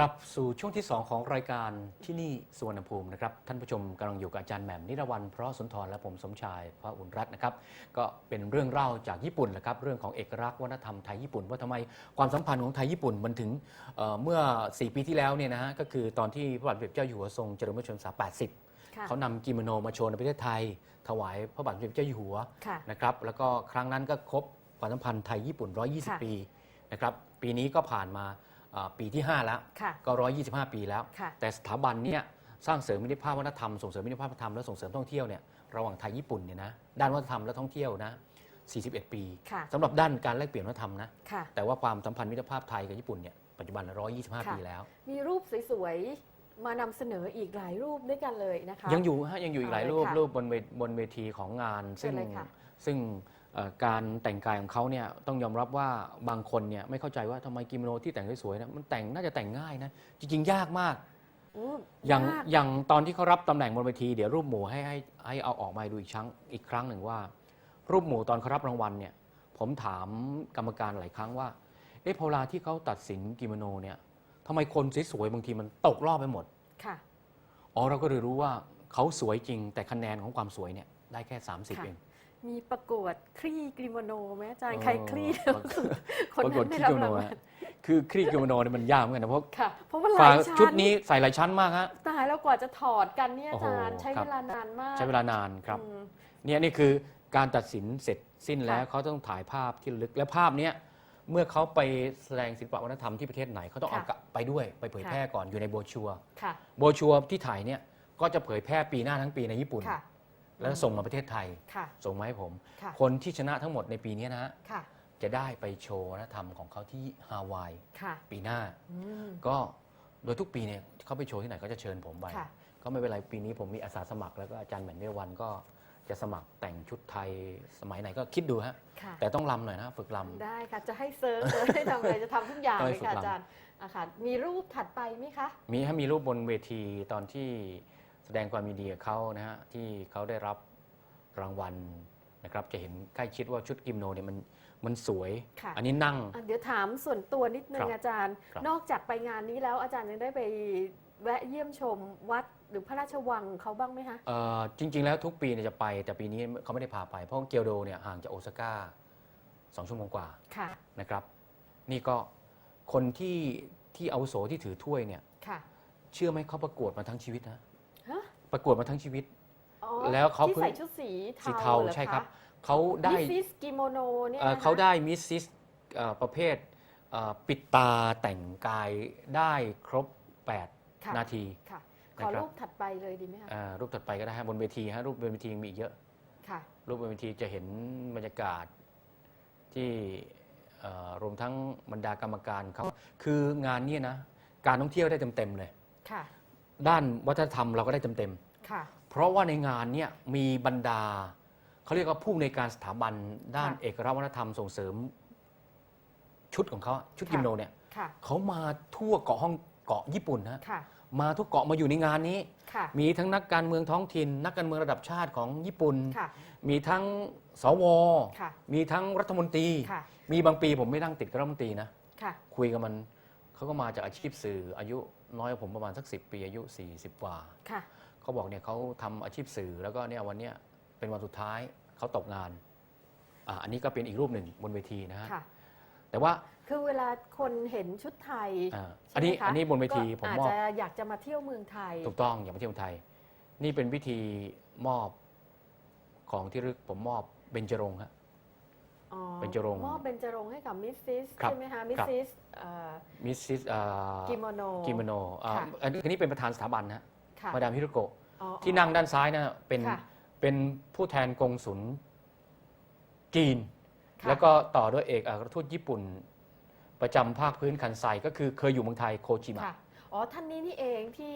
ครับสู่ช่วงที่ 2 ของรายการที่นี่สวนภูมินะครับ ท่านผู้ชมกำลังอยู่กับอาจารย์แหม่มนิรวันเพราะสุนทรและผมสมชายพระอุ่นรัตน์นะครับ ก็เป็นเรื่องเล่าจากญี่ปุ่นแหละครับ เรื่องของเอกลักษณ์วัฒนธรรมไทยญี่ปุ่นว่าทำไมความสัมพันธ์ของไทยญี่ปุ่นมันถึงเอ่อเมื่อ 4 ปีที่แล้วเนี่ยนะฮะก็คือตอนที่พระบาทสมเด็จเจ้าอยู่หัวทรงเจริญพระชนมพรรษา 80ค่ะเขานำกิโมโนมาโชว์ในประเทศไทย ถวายพระบาทสมเด็จเจ้าอยู่หัว ค่ะ นะครับแล้วก็ครั้งนั้นก็ครบความสัมพันธ์ไทยญี่ปุ่น ค่ะ120 ปีนะครับปีนี้ก็ผ่านมาเอ่อ ปีที่ 5 แล้วค่ะก็ 125 ปีแล้วค่ะแต่สถาบันเนี่ยสร้างเสริมมิตรภาพวัฒนธรรมส่งเสริมมิตรภาพวัฒนธรรมและส่งเสริมท่องเที่ยวเนี่ยระหว่างไทยญี่ปุ่นเนี่ยนะด้านวัฒนธรรมและท่องเที่ยวนะ 41 ปีค่ะสำหรับด้านการแลกเปลี่ยนวัฒนธรรมนะค่ะแต่ว่าความสัมพันธ์มิตรภาพไทยกับญี่ปุ่นเนี่ยปัจจุบัน 125ค่ะปีแล้ว มีรูปสวยๆมานำเสนออีกหลายรูปด้วยกันเลยนะคะ ยังอยู่ฮะยังอยู่อีกหลายเอาเลยรูปค่ะรูปบนเวบนเวทีของงานเชิซึ่ญงเลยค่ะซึ่งเอ่อ การแต่งกายของเขาเนี่ยต้องยอมรับว่าบางคนเนี่ยไม่เข้าใจว่าทำไมกิโมโนที่แต่งสวยๆนะมันแต่งน่าจะแต่งง่ายนะจริงๆ ยากมากอู้อย่างยากอย่างตอนที่เขารับตำแหน่งบนเวทีเดี๋ยวรูปหมู่ให้ให้ให้เอาออกมาให้ดูอีกครั้งอีกครั้งหนึ่งว่า รูปหมู่ตอนเขารับรางวัลเนี่ยผมถามกรรมการหลายครั้งว่าเอ๊ะพอเวลาที่เขาตัดสินกิโมโนเนี่ยทำไมคนสวยๆบางทีมันตกรอบไปหมดค่ะอ๋อเราก็เลยรู้ว่าเขาสวยจริงแต่คะแนนของความสวยเนี่ยได้แค่ 30ค่ะเอง มีประกวดคลี่กริโมโนไหมอาจารย์เออใครคลี่เร็วสุดคนปรากนั้ฏนได้ที่รับกิโมโนรางวัลฮะคือครีกิโมโนเนี่ยมันยากเหมือนกันนะเพราะค่ะเพราะว่าหฝาลายชั้นชุดนี้ใส่หลายชั้นมากฮะตายแล้วกว่าจะถอดกันเนี่ยโอ้อาโหจารย์ใช้ครัเวบลานานมาก ใช้เวลานานครับอืมเนี่ยนี่คือการตัดสินเสร็จสิ้นแล้วค่ะเขาต้องถ่ายภาพที่ระลึกและภาพเนี้ยเมื่อเขาไปแสดงศิลปวัฒนธรรมที่ประเทศไหนเขาต้องเอาค่ะกลับไปด้วยไปเผยค่ะแพร่ก่อนอยู่ในโบรชัวร์ค่ะโบรชัวร์ที่ถ่ายเนี่ยก็จะเผยแพร่ปีหน้าทั้งปีในญี่ปุ่นค่ะ แล้วส่งมาประเทศไทย ค่ะ ส่งมาให้ผม ค่ะ คนที่ชนะทั้งหมดในปีนี้นะฮะค่ะ จะได้ไปโชว์วัฒนธรรมของเขาที่ฮาวายค่ะปีหน้า อืม ก็โดยทุกปีเนี่ยเขาไปโชว์ที่ไหนก็จะเชิญผมไป ค่ะก็ไม่เป็นไรปีนี้ผมมีอาสาสมัครแล้วก็อาจารย์แหม่มเนวันก็จะสมัครแต่งชุดไทยสมัยไหนก็คิดดูฮะค่ะ แต่ต้องลำหน่อยนะฝึกลำได้ค่ะ จะให้เซิร์ฟเลยให้ทำอะไรจะทำทุกอย่างต้องเลให้ยค่ะฝึกลำอาจารย์อะค่ะมีรูปถัดไปไหมคะ มีให้มีรูปบนเวทีตอนที่ แสดงความยินดีกับเขานะฮะที่เขาได้รับรางวัลนะครับจะเห็นใกล้ชิดว่าชุดกิมโนเนี่ยมันมันสวย ค่ะ อันนี้นั่ง อะเดี๋ยวถามส่วนตัวนิดนึครังบอาจารย์ ครับ นอกจากไปงานนี้แล้วอาจารย์ยังได้ไปแวะเยี่ยมชมวัดหรือพระราชวังเขาบ้างไหมคะ เอ่อจริง ๆ แล้วทุกปีเนี่ยจะไปแต่ปีนี้เขาไม่ได้พาไป เพราะเกียวโดเนี่ยห่างจากโอซาก้าสองชั่วโมงกว่าค่ะ นะครับ นี่ก็คนที่ที่อาวุโสที่ถือถ้วยเนี่ยค่ะ เชื่อไหมเขาประกวดมาทั้งชีวิตนะฮะ ประกวดมาทั้งชีวิต อ๋อแล้วเขาที่เพิ่ง ใส่ชุดสีสีเทาเทาหอใช่ครับะเขาได้มิสซิสกิโมโนเนี่ยเอ่อนะคะเขาได้มิสซิสเอ่อประเภทเอ่อปิดตาแต่งกายได้ครบ ค่ะ8 นาที ค่ะขนะอครับ รูปถัดไปเลยดีไหมคะอ่ารูปถัดไปก็ได้ฮะบนเวทีฮะรูปบนเวทียังมีอีกเยอะ ค่ะ รูปบนเวทีจะเห็นบรรยากาศที่เอ่อรวมทั้งบรรดากรรมการเขาคืองานเนี้นะการท่องเที่ยวได้เต็มๆเลย ค่ะ ด้านวัฒนธรรมเราก็ได้เต็มๆค่ะเพราะว่าในงานเนี่ยมีบรรดา เขาเรียกว่าผู้ในวยการสถาบันด้านค่ะ เอกลักษณ์วัฒนธรรมส่งเสริม ชุดของเขาชุดค่ะกิมโนเนี่ยค่ะ เขามาทั่วเกาะห้องเกาะญี่ปุ่นนะค่ะ มาทุกเกาะมาอยู่ในงานนี้ ค่ะ มีทั้งนักการเมืองท้องถิ่น นักการเมืองระดับชาติของญี่ปุ่น ค่ะ มีทั้งสว ค่ะ มีทั้งรัฐมนตรี ค่ะ มีบางปีผมไม่นั่งติดกับรัฐมนตรีนะ ค่ะ คุยกับมันเขาก็มาจากอาชีพสื่ออายุ น้อยกว่าผมประมาณสักสิปีอายุ 40 กว่าค่ะ เขาบอกเนี่ยเขาทำอาชีพสื่อแล้วก็เนี่ยวันเนี้ยเป็นวันสุดท้ายเขาตกงานอ่าอันนี้ก็เป็นอีกรูปหนึ่งบนเวทีนะฮะค่ะ แต่ว่าคือเวลาคนเห็นชุดไทยอ่าใช่อันนี้ไหมคะอันนี้บนเวทีก็ผมอาจมอบจะอยากจะมาเที่ยวเมืองไทย ถูกต้องอย่างมาเที่ยวไทย นี่เป็นพิธีมอบของที่ระลึกผมมอบเบญจรงค์ฮะอ๋อ เบญจรงค์ มอบเบญจรงค์ให้กับมิสซิสครับใช่ไหมคะมิสครับ ซิสเอ่อมิสซิสอ่ากิโมโนกิโมโนอ่าค่ะ อันนี้อันนี้เป็นประธานสถาบันนะฮะค่ะมาดามฮิโรโกะอ๋อ ที่นั่งด้านซ้ายนะเป็นค่ะเป็นผู้แทนกงสุลจีน ค่ะ แล้วก็ต่อด้วยเอกอัครทูตญี่ปุ่น ประจำภาคพื้นคันไซก็คือเคยอยู่เมืองไทยโคจิมะ ค่ะอ๋อท่านนี้นี่เองที่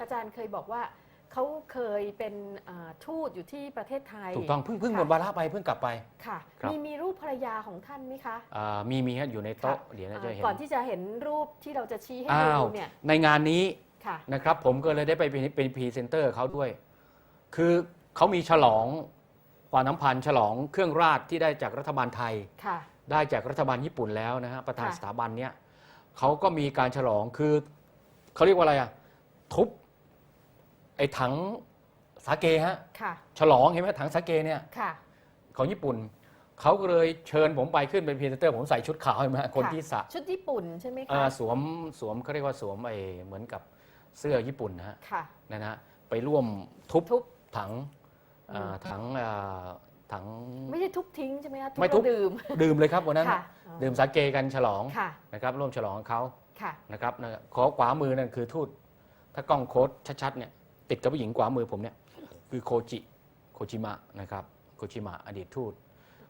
อาจารย์เคยบอกว่า เขาเคยเป็นอ่าทูตอยู่ที่ประเทศไทยถูกต้องเพิ่งเพิ่งหมค่ะดวาระไปเพิ่งกลับไป ค่ะ ครับ มีมีรูปภรรยาของท่านไหมคะ อ่ามีมีฮะอยู่ในโต๊ะค่ะเดี๋ยวนะอ่าจะเห็นก่อนที่จะเห็นรูปที่เราจะชี้ให้อ้าดูวเนี่ยในงานนี้ ค่ะ นะครับผมก็เลยได้ไปเป็นเป็นพรีเซนเตอร์เขาด้วย คือเขามีฉลองความน้ำพันธ์ฉลองเครื่องราชที่ได้จากรัฐบาลไทย ค่ะ ได้จากรัฐบาลญี่ปุ่นแล้วนะฮะประธานค่ะ สถาบันเนี้ยเขาก็มีการฉลองคือเขาเรียกว่าอะไรอะทุบ ไอ้ถังสาเกฮะค่ะ ฉลองเห็นไหมถังสาเกเนี่ยค่ะ ของญี่ปุ่นเขาก็เลยเชิญผมไปขึ้นเป็นพรีเซนเตอร์ผมใส่ชุดขาวเห็นไหมคนค่ะที่สระชุดญี่ปุ่นใช่ไหมเอ่คะอสวมสวมเขาเรียกว่าสวมไอ้เหมือนกับเสื้อญี่ปุ่นนะฮะค่ะนะฮะไปร่วมทุบทุบถังเอ่ออืมถังเอ่อถังไม่ใช่ทุบทิ้งใช่ไหมคะไม่ทุบแล้วดื่มดื่มเลยครับวันนั้นค่ะดื่มสาเกกันฉลองค่ะนะครับร่วมฉลองกับเขาค่ะนะครับนะขอขวามือนั่นคือทูตถ้ากล้องโค้ดชัดๆเนี่ย ติดกับผู้หญิงขวามือผมเนี่ยคือโคจิโคจิมะนะครับโคจิมะอดีตทูต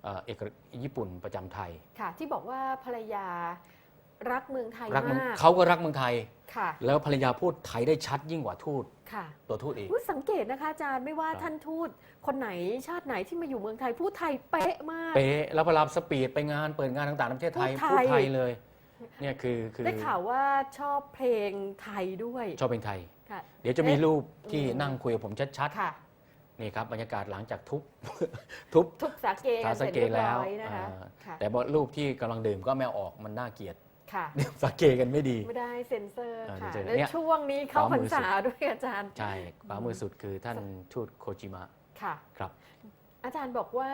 เอ่อเอกญี่ปุ่นประจำไทยค่ะที่บอกว่าภรรยารักเมืองไทยรักเมืองมากเขาก็รักเมืองไทยค่ะแล้วภรรยาพูดไทยได้ชัดยิ่งกว่าทูตค่ะตัวทูตเองอุ๊ยสังเกตนะคะอาจารย์ไม่ว่าครับท่านทูตคนไหนชาติไหนที่มาอยู่เมืองไทยพูดไทยเป๊ะมากเป๊ะแล้วเวลาสปีดไปงานเปิดงานต่างๆในประเทศไทยพูพูดดไทยไทยเลย เนี่ยคือคือได้ข่าวว่าชอบเพลงไทยด้วย ชอบเพลงไทย ค่ะ เดี๋ยวจะมีเอ๊ะรูปที่อืมนั่งคุยกับผมชัดค่ะ ๆนี่ครับบรรยากาศหลังจากทุบ ทุบทุกสาเกกันเสร็จสาเกเรียบแล้วร้อยนะคะอ่าค่ะแต่ว่ารูปที่กำลังดื่มก็ไม่เอาออกมันน่าเกลียด ค่ะ สาเกกันไม่ดี ไม่ได้เซ็นเซอร์อ่าค่ะเซ็นเซอร์แล้วเนี่ยช่วงนี้เข้าขวาพมืรรอสุดษาด้วยอาจารย์ ใช่ขวามือสุดคือท่านทูตโคจิมะค่ะ ครับ อาจารย์บอกว่า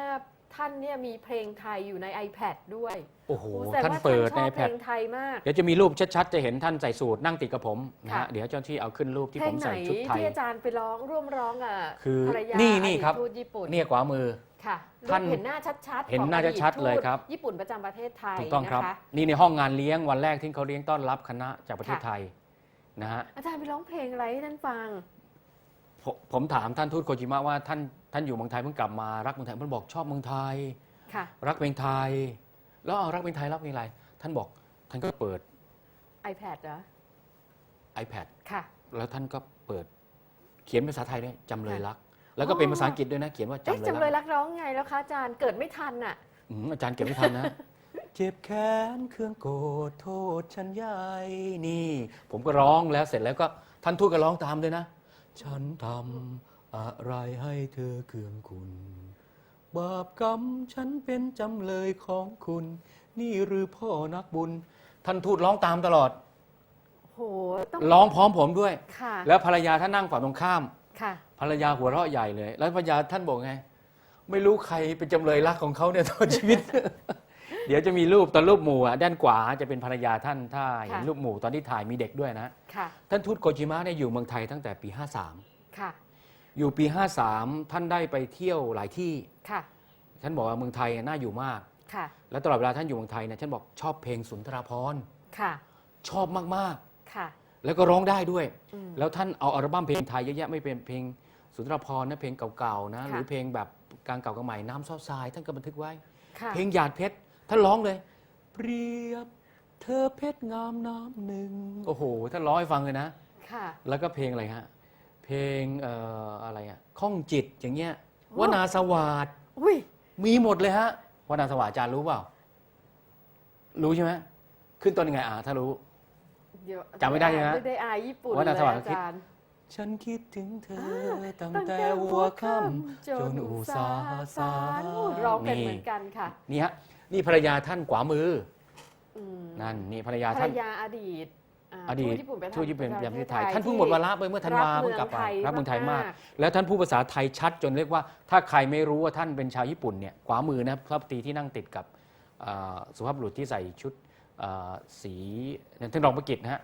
ท่านเนี่ยมีเพลงไทยอยู่ใน iPad ด้วยโอ้โหโอ้แสดงท่านว่าเปิดชในอบเพแพลดงไทยมาก เดี๋ยวจะมีรูปชัดๆ จะเห็นท่านใส่สูทนั่งติดกับผมนะค่ะ ฮะเดี๋ยวเจ้าหน้าที่เอาขึ้นรูปที่เพลผงมไหนใส่ชุดไทย ที่อาจารย์ไปร้องร่วมร้องอะคือภรรยานี่อนี่ดีตครับ ทูตญี่ปุ่นเนี่ยขวามือ ค่ะท่านรูปเห็นหน้าชัดๆเห็นของหน้าอดีตชัดๆทูตเลยครับ ญี่ปุ่นประจำประเทศไทยถูกต้องครับ นะคะนี่ในห้องงานเลี้ยงวันแรกที่เขาเลี้ยงต้อนรับคณะจากประเทศค่ะไทยนะฮะอาจารย์ไปร้องเพลงอะไรให้ท่านฟัง ผมผมถามท่านทูตโคจิมะว่าท่าน ท่านอยู่เมืองไทยเพิ่งกลับมารักเมืองไทยท่านบอกชอบเมืองไทย ค่ะ รักเพลงไทย แล้วเอารักเพลงไทยรักเพลงอะไรท่านบอกท่านก็เปิด iPad เหรอ iPad ค่ะ แล้วท่านก็เปิด เขียนภาษาไทยด้วยจำเลยค่ะรัก แล้วก็เป็นอ๋อภาษาอังกฤษด้วยนะ เขียนว่าเอ๊ะจำเลยจำเลยรักรักร้องไงแล้วคะอาจารย์เกิดไม่ทันอะ อืมอาจารย์เก็บไม่ทันนะ เจ็บแค้นเครื่องโกรธโทษฉันใหญ่นี่ ผมก็ร้องแล้วเสร็จแล้วก็ท่านทูตก็ร้องตามด้วยนะ ฉันทำ อะไรให้เธอเคืองคุณ บาปกรรมฉันเป็นจำเลยของคุณ นี่หรือพ่อนักบุญ ท่านทูตร้องตามตลอดโหต้องร้องพร้อมผมด้วย ค่ะแล้วภรรยาท่านนั่งฝั่งตรงข้าม ค่ะภภรรยาหัวเราะใหญ่เลย แล้วภรรยาท่านบอกไง ไม่รู้ใครเป็นจำเลยรักของเขาเนี่ยตลอดชีวิต เดี๋ยวจะมีรูปตอนรูปหมู่อะด้านขวาจะเป็นภรรยาท่านถ้าเห็นค่ะ รูปหมู่ตอนที่ถ่ายมีเด็กด้วยนะ ค่ะ ท่านทูตโกจิมะเนี่ยอยู่เมืองไทยตั้งแต่ปี ค่ะ 53 อยู่ปี 53 ท่านได้ไปเที่ยวหลายที่ ค่ะ ท่านบอกว่าเมืองไทยน่าอยู่มาก ค่ะ แล้วตลอดเวลาท่านอยู่เมืองไทยเนี่ยท่านบอกชอบเพลงสุนทราภรณ์ค่ะ ชอบมากค่ะ ๆ แล้วก็ร้องได้ด้วย อืม แล้วท่านเอาอัลบั้มเพลงไทยเยอะแยะไม่เป็นเพลงสุนทรภรณ์นะเพลงเก่าๆนะค่ะ หรือเพลงแบบกลางเก่ากับใหม่น้ำซอทราย ท่านก็บันทึกไว้ ค่ะ เพลงหยาดเพชรท่านร้องเลย เปรียบเธอเพชรงามน้ำหนึ่งโอ้โหท่านร้องให้ฟังเลยนะ ค่ะ แล้วก็เพลงอะไรฮะ เพลงเอ่ออะไรอะข้องจิตอย่างเงี้ยโอ้วนาสวัสดอุ้ยมีหมดเลยฮะวนาสวัสดอาจารย์รู้เปล่า รู้ใช่ไหมขึ้นต้นยังไงอ่าถ้ารู้ เดี๋ยวจำไม่ได้ใช่ไหมไม่ได้อายญี่ปุ่นว่าเลนายสวัสดิ์อาจารย์ฉันคิดถึงเธอตั้งตั้งแต่แต่หัหัววค่ค่ำำจจนนอุอุตตสาสาหหสาสารโอ้ร้องกันเหมือนกันค่ะนี่ฮะนี่ภรรยาท่านขวามืออืมนั่นนี่ภรรยาภรท่ารนยาอดีตา อดีตทูตญี่ปุ่นประทูตญี่ปุ่นปประระจำประเทศเทศไทไทยยท่านเพิ่งหมดวาระไปเมื่อธันวารักเพิ่งกลับไปเมืองไทยรักเมืองไทยมากมาก แล้วท่านพูดภาษาไทยชัดจนเรียกว่า ถ้าใครไม่รู้ว่าท่านเป็นชาวญี่ปุ่นเนี่ยขวามือนะพระปตรีที่นั่งติดกับเอ่อสุภาพบุรุษที่ใส่ชุดเอ่อสีท่านรองประกิตนะฮะ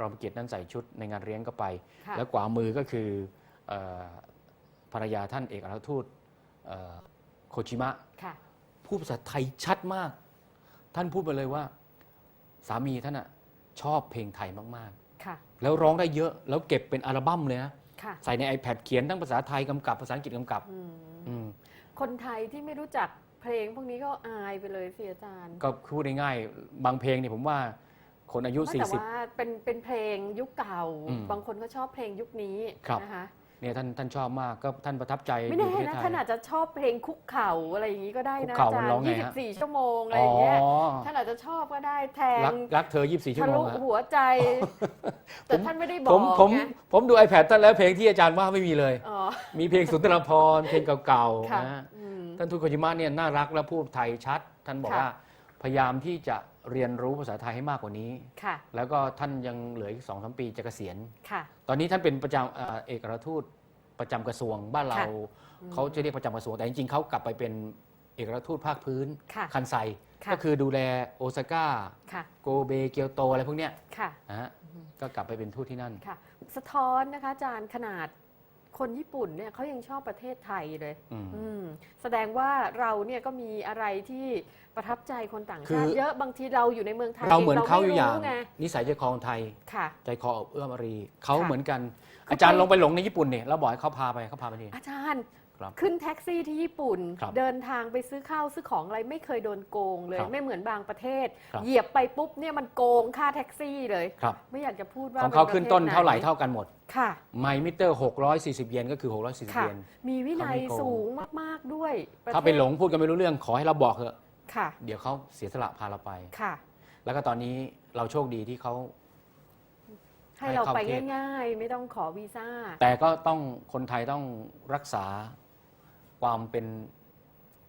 รองประกิตนั้นใส่ชุดในงานเลี้ยงก็ไปค่ะแล้วขวามือก็คือเอ่อภรรยาท่านเอกอัครราชทูตเอ่อโคชิมะค่ะพูดภาษาไทยชัดมาก ท่านพูดไปเลยว่าสามีท่านอะ ชอบเพลงไทยมากค่ะ ๆ แล้วร้องได้เยอะแล้วเก็บเป็นอัลบั้มเลยนะค่ะ ใส่ใน iPad เขียนทั้งภาษาไทยกำกับภาษาอังกฤษกำกับอืม อืมคนไทยที่ไม่รู้จักเพลงพวกนี้ก็อายไปเลยสิอาจารย์ก็พูดง่ายๆบางเพลงเนี่ยผมว่าคนอายุ ไม่แต่ว่าเป็นเป็นเพลงยุคเก่า อืมบางคนก็ชอบเพลงยุคนี้ครับ นะคะ40 เนี่ยท่านท่านชอบมากก็ท่านประทับใจไม่อยู่แน่ประเทศนะไทย ท่านอาจจะชอบเพลงคุกเข่าอะไรอย่างนี้ก็ได้คุนะกเข่าอาจารมันร้องย์ไงฮะ 24 ชั่วโมงอะไรอ๋อย่างเงี้ยอท่านอาจจะชอบก็ได้แทงรักรักเธอ 24 ชั่วทะโมลุงอะ หัวใจ แต่ท่านไม่ได้บอผกมผมไงผมดู iPad ท่านแล้วเพลงที่อาจารย์ว่าไม่มีเลย อ๋อมีเพลงสุนทรภรณ์เพลงเก่าค่ะๆนะอืม ท่านทูตโคจิมะเนี่ยน่ารักและพูดไทยชัด ท่านบอกค่ะ ว่าภพยายามที่จะ เรียนรู้ภาษาไทยให้มากกว่านี้ ค่ะ แล้วก็ท่านยังเหลืออีกสองสามปีจะเกษียณ ค่ะ ตอนนี้ท่านเป็นประจำเอ่อเอกอัครทูตประจำกระทรวงบ้านเรา ค่ะเขาจะเรียกประจำกระทรวงแต่จริงๆเขากลับไปเป็นเอกอัครทูตภาคพื้นค่ะคันไซ ค่ะ ก็คือดูแลโอซาก้าค่ะ โกเบเกียวโตอะไรพวกเนี้ยค่ะ นะฮะก็กลับไปเป็นทูตที่นั่น ค่ะ สะท้อนนะคะอาจารย์ขนาด คนญี่ปุ่นเนี่ยเขายังชอบประเทศไทยเลยอืม อืมแสดงว่าเราเนี่ยก็มีอะไรที่ประทับใจคนต่างคืชาอติเยอะบางทีเราอยู่ในเมืองไทยเราเหมือนเขาอยู่ไม่อย่าง ไงนิสัยใจคอคนไทย ค่ะ ใจคออบเอื้อมอารีเขาค่ะเหมือนกันเขาอาจารย์ไปลงไปหลงในญี่ปุ่นเนี่ยเราบอกให้เขาพาไปเขาพาไปนี่อาจารย์ ครับ ขึ้นแท็กซี่ที่ญี่ปุ่น ครับเดินทางไปซื้อข้าวซื้อของอะไรไม่เคยโดนโกงเลย ครับไม่เหมือนบางประเทศ ครับ เหยียบไปปุ๊บเนี่ยมันโกงค่าแท็กซี่เลย ครับ ไม่อยากจะพูดว่าของเขาป็ขึ้นประต้นศเท่าไหร่นเท่ากันหมด ค่ะ ไมมิเตอร์ 640 เยนก็คือ 640 ค่ะ เยน มีวินัยเขาไม่โกง สูงมาก ๆ ด้วยระถ้าเทไปศหลงพูดกันไม่รู้เรื่องขอให้เราบอกเถอะค่ะ เดี๋ยวเขาเสียสละพาเราไป ค่ะ แล้วก็ตอนนี้เราโชคดีที่เขา ให้ให้เราเข้าไปประเทศ ง่าย ๆ ไม่ต้องขอวีซ่า แต่ก็ต้องคนไทยต้องรักษา ความเป็น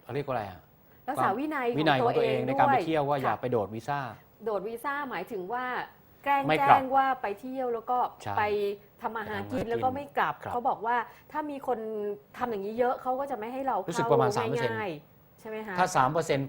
เขาเรียกว่าอะไรอะรักษาวินัยวินัยของตัวเองในการไปเที่ยวว่าด้อย่าไปโดดวีซ่า โดดวีซ่าหมายถึงว่าแกล้งไม่แจ้กลับงว่าไปเที่ยวแล้วก็ใช่ไปทำมาหากินไปทำมาหากินแล้วก็ไม่กลับครับเขาบอกว่าถ้ามีคนทำอย่างนี้เยอะเขาก็จะไม่ให้เรารู้สึกเข้าประมาณ3%ง่ายๆใช่ไหมคะถ้า3%เปอร์เซ็นต์